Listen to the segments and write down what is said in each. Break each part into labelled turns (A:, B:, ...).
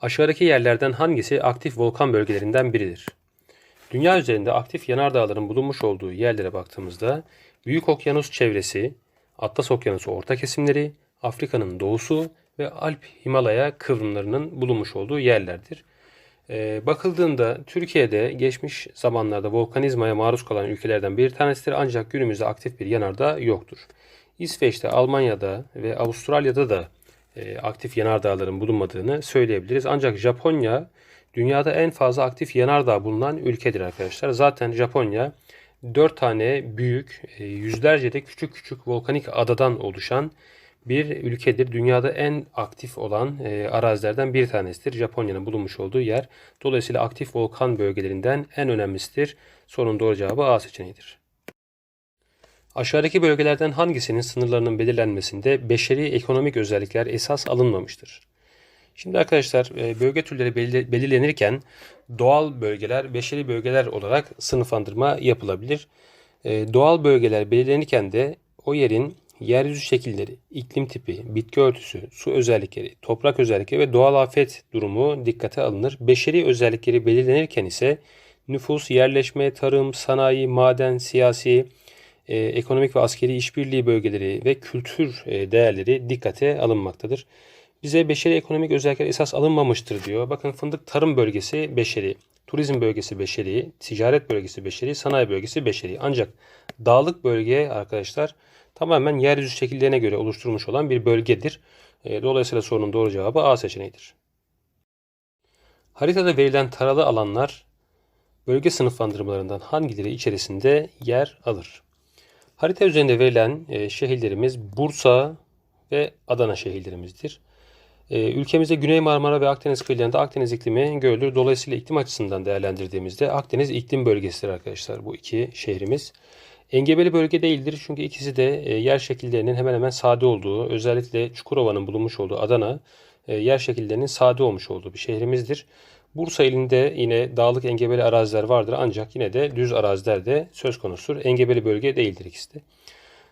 A: Aşağıdaki yerlerden hangisi aktif volkan bölgelerinden biridir? Dünya üzerinde aktif yanardağların bulunmuş olduğu yerlere baktığımızda Büyük Okyanus çevresi, Atlas Okyanusu orta kesimleri, Afrika'nın doğusu ve Alp Himalaya kıvrımlarının bulunmuş olduğu yerlerdir. Ee, bakıldığında Türkiye'de geçmiş zamanlarda volkanizmaya maruz kalan ülkelerden bir tanesidir ancak günümüzde aktif bir yanardağ yoktur. İsveç'te, Almanya'da ve Avustralya'da da e, aktif yanardağların bulunmadığını söyleyebiliriz. Ancak Japonya dünyada en fazla aktif yanardağ bulunan ülkedir arkadaşlar. Zaten Japonya 4 tane büyük, e, yüzlerce de küçük küçük volkanik adadan oluşan bir ülkedir. Dünyada en aktif olan e, arazilerden bir tanesidir. Japonya'nın bulunmuş olduğu yer. Dolayısıyla aktif volkan bölgelerinden en önemlisidir. Sorunun doğru cevabı A seçeneğidir. Aşağıdaki bölgelerden hangisinin sınırlarının belirlenmesinde beşeri ekonomik özellikler esas alınmamıştır? Şimdi arkadaşlar e, bölge türleri belir- belirlenirken doğal bölgeler, beşeri bölgeler olarak sınıflandırma yapılabilir. E, Doğal bölgeler belirlenirken de o yerin yeryüzü şekilleri, iklim tipi, bitki örtüsü, su özellikleri, toprak özellikleri ve doğal afet durumu dikkate alınır. Beşeri özellikleri belirlenirken ise nüfus, yerleşme, tarım, sanayi, maden, siyasi, e, ekonomik ve askeri işbirliği bölgeleri ve kültür e, değerleri dikkate alınmaktadır. Bize beşeri ekonomik özellikler esas alınmamıştır diyor. Bakın fındık tarım bölgesi beşeri, turizm bölgesi beşeri, ticaret bölgesi beşeri, sanayi bölgesi beşeri. Ancak dağlık bölge arkadaşlar tamamen yeryüzü şekillerine göre oluşturulmuş olan bir bölgedir. E, Dolayısıyla sorunun doğru cevabı A seçeneğidir. Haritada verilen taralı alanlar bölge sınıflandırmalarından hangileri içerisinde yer alır? Harita üzerinde verilen e, şehirlerimiz Bursa ve Adana şehirlerimizdir. E, ülkemizde Güney Marmara ve Akdeniz kıyılarında Akdeniz iklimi görülür. Dolayısıyla iklim açısından değerlendirdiğimizde Akdeniz iklim bölgesidir arkadaşlar bu iki şehrimiz. Engebeli bölge değildir çünkü ikisi de e, yer şekillerinin hemen hemen sade olduğu, özellikle Çukurova'nın bulunmuş olduğu Adana yer şekillerinin sade olmuş olduğu bir şehrimizdir. Bursa ilinde yine dağlık engebeli araziler vardır ancak yine de düz araziler de söz konusudur. Engebeli bölge değildir ikisi de.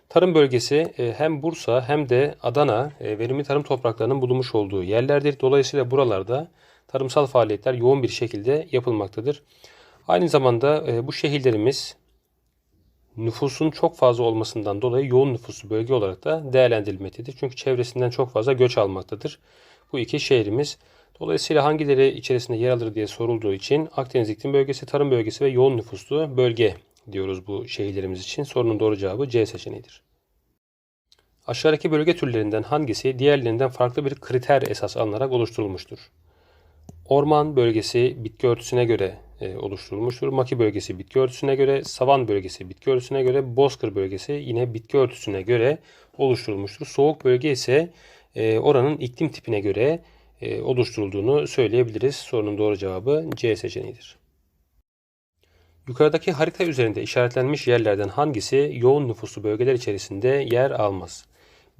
A: Tarım bölgesi e, hem Bursa hem de Adana e, verimli tarım topraklarının bulunmuş olduğu yerlerdir. Dolayısıyla buralarda tarımsal faaliyetler yoğun bir şekilde yapılmaktadır. Aynı zamanda e, bu şehirlerimiz nüfusun çok fazla olmasından dolayı yoğun nüfuslu bölge olarak da değerlendirilmektedir. Çünkü çevresinden çok fazla göç almaktadır. Bu iki şehrimiz. Dolayısıyla hangileri içerisinde yer alır diye sorulduğu için Akdeniz iklim bölgesi, tarım bölgesi ve yoğun nüfuslu bölge diyoruz bu şehirlerimiz için. Sorunun doğru cevabı C seçeneğidir. Aşağıdaki bölge türlerinden hangisi diğerlerinden farklı bir kriter esas alınarak oluşturulmuştur? Orman bölgesi bitki örtüsüne göre e, oluşturulmuştur. Maki bölgesi bitki örtüsüne göre, savan bölgesi bitki örtüsüne göre, bozkır bölgesi yine bitki örtüsüne göre oluşturulmuştur. Soğuk bölge ise e, oranın iklim tipine göre oluşturulduğunu söyleyebiliriz. Sorunun doğru cevabı C seçeneğidir. Yukarıdaki harita üzerinde işaretlenmiş yerlerden hangisi yoğun nüfuslu bölgeler içerisinde yer almaz?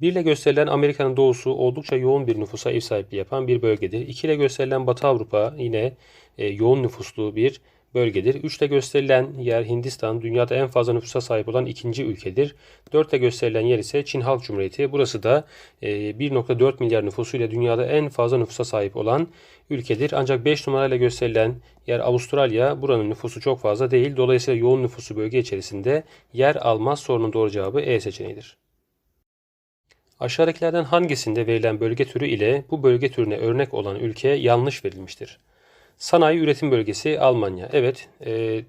A: 1 ile gösterilen Amerika'nın doğusu oldukça yoğun bir nüfusa ev sahipliği yapan bir bölgedir. 2 ile gösterilen Batı Avrupa yine e, yoğun nüfuslu bir bölgedir. 3 ile gösterilen yer Hindistan dünyada en fazla nüfusa sahip olan ikinci ülkedir. 4 ile gösterilen yer ise Çin Halk Cumhuriyeti. Burası da e, 1.4 milyar nüfusuyla dünyada en fazla nüfusa sahip olan ülkedir. Ancak 5 numarayla gösterilen yer Avustralya. Buranın nüfusu çok fazla değil. Dolayısıyla yoğun nüfusu bölge içerisinde yer almaz. Sorunun doğru cevabı E seçeneğidir. Aşağıdakilerden hangisinde verilen bölge türü ile bu bölge türüne örnek olan ülke yanlış verilmiştir? Sanayi üretim bölgesi Almanya. Evet, e,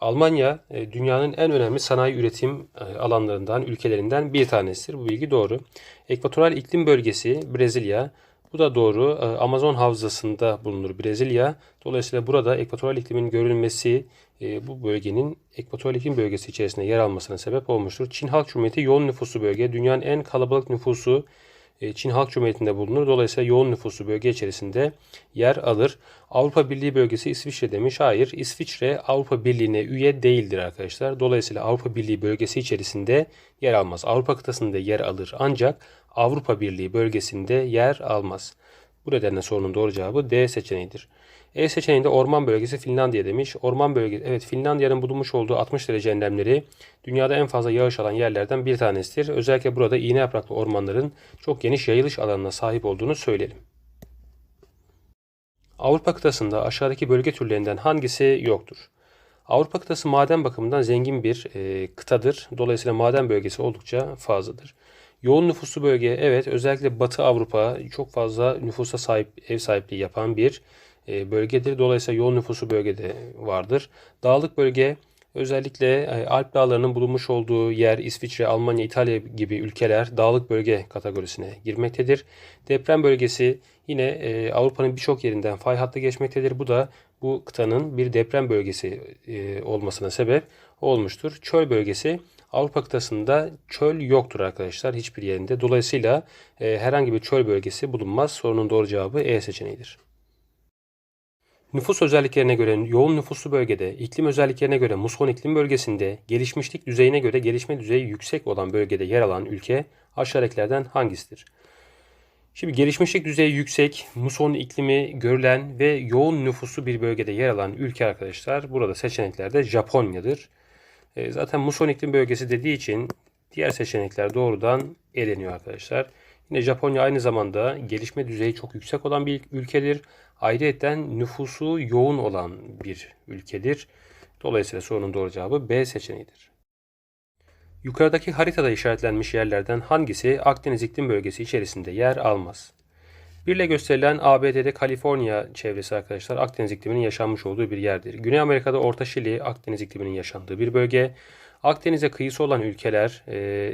A: Almanya e, dünyanın en önemli sanayi üretim e, alanlarından, ülkelerinden bir tanesidir. Bu bilgi doğru. Ekvatoral iklim bölgesi Brezilya. Bu da doğru. E, Amazon havzasında bulunur Brezilya. Dolayısıyla burada ekvatoral iklimin görülmesi e, bu bölgenin ekvatoral iklim bölgesi içerisinde yer almasına sebep olmuştur. Çin Halk Cumhuriyeti yoğun nüfuslu bölge. Dünyanın en kalabalık nüfusu Çin Halk Cumhuriyeti'nde bulunur. Dolayısıyla yoğun nüfuslu bölge içerisinde yer alır. Avrupa Birliği bölgesi İsviçre demiş. Hayır, İsviçre Avrupa Birliği'ne üye değildir arkadaşlar. Dolayısıyla Avrupa Birliği bölgesi içerisinde yer almaz. Avrupa kıtasında yer alır ancak Avrupa Birliği bölgesinde yer almaz. Bu nedenle sorunun doğru cevabı D seçeneğidir. E seçeneğinde orman bölgesi Finlandiya demiş. Orman bölgesi evet Finlandiya'nın bulunmuş olduğu 60 derece enlemleri dünyada en fazla yağış alan yerlerden bir tanesidir. Özellikle burada iğne yapraklı ormanların çok geniş yayılış alanına sahip olduğunu söyleyelim. Avrupa kıtasında aşağıdaki bölge türlerinden hangisi yoktur? Avrupa kıtası maden bakımından zengin bir e, kıtadır. Dolayısıyla maden bölgesi oldukça fazladır. Yoğun nüfuslu bölge evet özellikle Batı Avrupa çok fazla nüfusa sahip ev sahipliği yapan bir bölgedir. Dolayısıyla yoğun nüfuslu bölgede vardır. Dağlık bölge özellikle e, Alp dağlarının bulunmuş olduğu yer İsviçre, Almanya, İtalya gibi ülkeler dağlık bölge kategorisine girmektedir. Deprem bölgesi yine e, Avrupa'nın birçok yerinden fay hattı geçmektedir. Bu da bu kıtanın bir deprem bölgesi e, olmasına sebep olmuştur. Çöl bölgesi Avrupa kıtasında çöl yoktur arkadaşlar hiçbir yerinde. Dolayısıyla e, herhangi bir çöl bölgesi bulunmaz. Sorunun doğru cevabı E seçeneğidir. Nüfus özelliklerine göre yoğun nüfuslu bölgede, iklim özelliklerine göre muson iklim bölgesinde, gelişmişlik düzeyine göre gelişme düzeyi yüksek olan bölgede yer alan ülke aşağıdakilerden hangisidir? Şimdi gelişmişlik düzeyi yüksek, muson iklimi görülen ve yoğun nüfuslu bir bölgede yer alan ülke arkadaşlar burada seçeneklerde Japonya'dır. E, zaten muson iklim bölgesi dediği için diğer seçenekler doğrudan eleniyor arkadaşlar. Yine Japonya aynı zamanda gelişme düzeyi çok yüksek olan bir ülkedir. Ayrıyeten nüfusu yoğun olan bir ülkedir. Dolayısıyla sorunun doğru cevabı B seçeneğidir. Yukarıdaki haritada işaretlenmiş yerlerden hangisi Akdeniz iklim bölgesi içerisinde yer almaz? Birle gösterilen ABD'de Kaliforniya çevresi arkadaşlar Akdeniz ikliminin yaşanmış olduğu bir yerdir. Güney Amerika'da Orta Şili Akdeniz ikliminin yaşandığı bir bölge. Akdeniz'e kıyısı olan ülkeler e,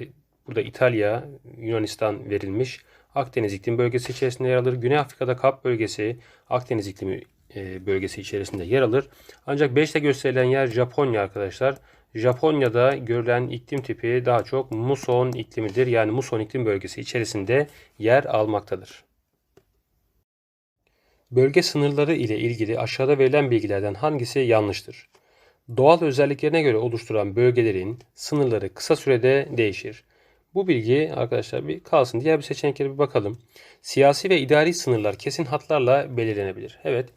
A: burada İtalya, Yunanistan verilmiş. Akdeniz iklim bölgesi içerisinde yer alır. Güney Afrika'da Kap bölgesi Akdeniz iklimi e, bölgesi içerisinde yer alır. Ancak 5'te gösterilen yer Japonya arkadaşlar. Japonya'da görülen iklim tipi daha çok muson iklimidir. Yani muson iklim bölgesi içerisinde yer almaktadır. Bölge sınırları ile ilgili aşağıda verilen bilgilerden hangisi yanlıştır? Doğal özelliklerine göre oluşturan bölgelerin sınırları kısa sürede değişir. Bu bilgi arkadaşlar bir kalsın. Diğer bir seçeneklere bir bakalım. Siyasi ve idari sınırlar kesin hatlarla belirlenebilir. Evet.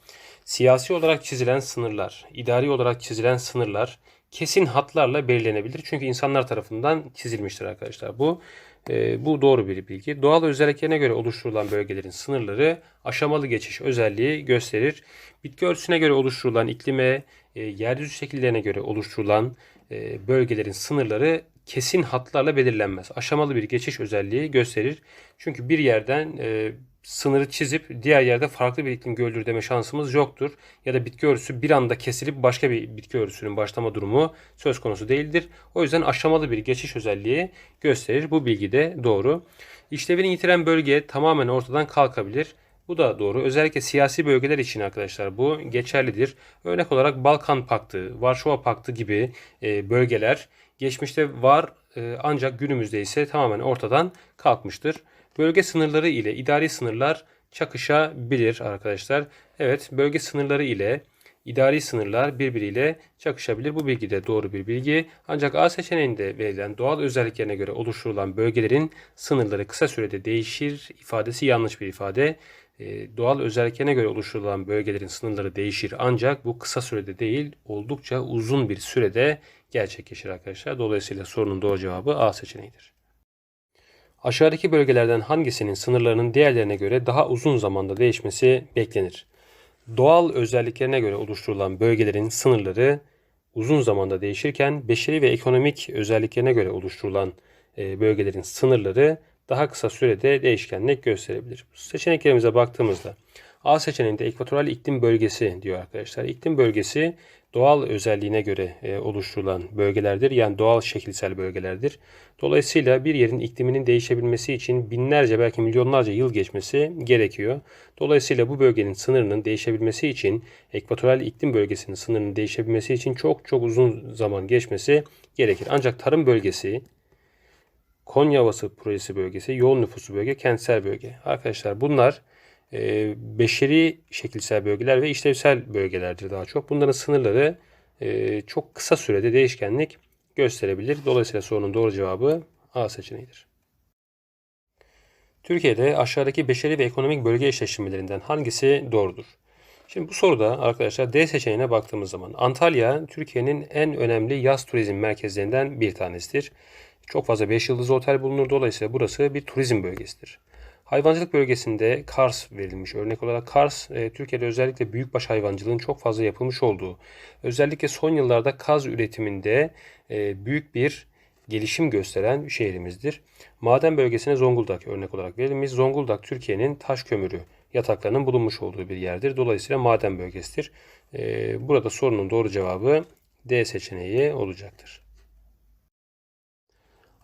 A: Siyasi olarak çizilen sınırlar, idari olarak çizilen sınırlar kesin hatlarla belirlenebilir. Çünkü insanlar tarafından çizilmiştir arkadaşlar. Bu e, bu doğru bir bilgi. Doğal özelliklerine göre oluşturulan bölgelerin sınırları aşamalı geçiş özelliği gösterir. Bitki örtüsüne göre oluşturulan iklime, e, yeryüzü şekillerine göre oluşturulan e, bölgelerin sınırları kesin hatlarla belirlenmez. Aşamalı bir geçiş özelliği gösterir. Çünkü bir yerden e, sınırı çizip diğer yerde farklı bir iklim görülür deme şansımız yoktur. Ya da bitki örtüsü bir anda kesilip başka bir bitki örtüsünün başlama durumu söz konusu değildir. O yüzden aşamalı bir geçiş özelliği gösterir. Bu bilgi de doğru. İşlevini yitiren bölge tamamen ortadan kalkabilir. Bu da doğru. Özellikle siyasi bölgeler için arkadaşlar bu geçerlidir. Örnek olarak Balkan Paktı, Varşova Paktı gibi e, bölgeler geçmişte var e, ancak günümüzde ise tamamen ortadan kalkmıştır. Bölge sınırları ile idari sınırlar çakışabilir arkadaşlar. Evet bölge sınırları ile idari sınırlar birbiriyle çakışabilir. Bu bilgi de doğru bir bilgi. Ancak A seçeneğinde verilen doğal özelliklerine göre oluşturulan bölgelerin sınırları kısa sürede değişir ifadesi yanlış bir ifade. Ee, doğal özelliklerine göre oluşturulan bölgelerin sınırları değişir ancak bu kısa sürede değil oldukça uzun bir sürede gerçekleşir arkadaşlar. Dolayısıyla sorunun doğru cevabı A seçeneğidir. Aşağıdaki bölgelerden hangisinin sınırlarının diğerlerine göre daha uzun zamanda değişmesi beklenir? Doğal özelliklerine göre oluşturulan bölgelerin sınırları uzun zamanda değişirken beşeri ve ekonomik özelliklerine göre oluşturulan e, bölgelerin sınırları daha kısa sürede değişkenlik gösterebilir. Seçeneklerimize baktığımızda A seçeneğinde ekvatoral iklim bölgesi diyor arkadaşlar. İklim bölgesi doğal özelliğine göre e, oluşturulan bölgelerdir. Yani doğal şekilsel bölgelerdir. Dolayısıyla bir yerin ikliminin değişebilmesi için binlerce belki milyonlarca yıl geçmesi gerekiyor. Dolayısıyla bu bölgenin sınırının değişebilmesi için ekvatoral iklim bölgesinin sınırının değişebilmesi için çok çok uzun zaman geçmesi gerekir. Ancak tarım bölgesi Konya Ovası Projesi bölgesi, yoğun nüfuslu bölge, kentsel bölge. Arkadaşlar bunlar e, beşeri şekilsel bölgeler ve işlevsel bölgelerdir daha çok. Bunların sınırları e, çok kısa sürede değişkenlik gösterebilir. Dolayısıyla sorunun doğru cevabı A seçeneğidir. Türkiye'de aşağıdaki beşeri ve ekonomik bölge eşleştirmelerinden hangisi doğrudur? Şimdi bu soruda arkadaşlar D seçeneğine baktığımız zaman Antalya Türkiye'nin en önemli yaz turizm merkezlerinden bir tanesidir. Çok fazla 5 yıldızlı otel bulunur. Dolayısıyla burası bir turizm bölgesidir. Hayvancılık bölgesinde Kars verilmiş. Örnek olarak Kars, e, Türkiye'de özellikle büyükbaş hayvancılığın çok fazla yapılmış olduğu, özellikle son yıllarda kaz üretiminde e, büyük bir gelişim gösteren şehrimizdir. Maden bölgesine Zonguldak örnek olarak verilmiş. Zonguldak Türkiye'nin taş kömürü yataklarının bulunmuş olduğu bir yerdir. Dolayısıyla maden bölgesidir. E, burada sorunun doğru cevabı D seçeneği olacaktır.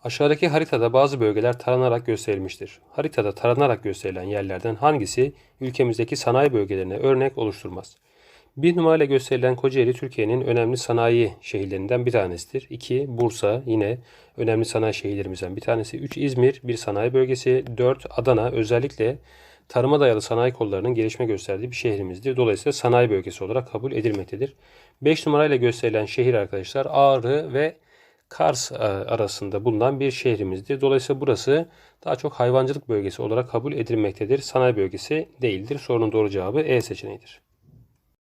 A: Aşağıdaki haritada bazı bölgeler taranarak gösterilmiştir. Haritada taranarak gösterilen yerlerden hangisi ülkemizdeki sanayi bölgelerine örnek oluşturmaz? Bir numarayla gösterilen Kocaeli Türkiye'nin önemli sanayi şehirlerinden bir tanesidir. 2. Bursa yine önemli sanayi şehirlerimizden bir tanesi. 3. İzmir bir sanayi bölgesi. 4. Adana özellikle tarıma dayalı sanayi kollarının gelişme gösterdiği bir şehrimizdir. Dolayısıyla sanayi bölgesi olarak kabul edilmektedir. 5 numarayla gösterilen şehir arkadaşlar Ağrı ve Kars e, arasında bulunan bir şehrimizdir. Dolayısıyla burası daha çok hayvancılık bölgesi olarak kabul edilmektedir. Sanayi bölgesi değildir. Sorunun doğru cevabı E seçeneğidir.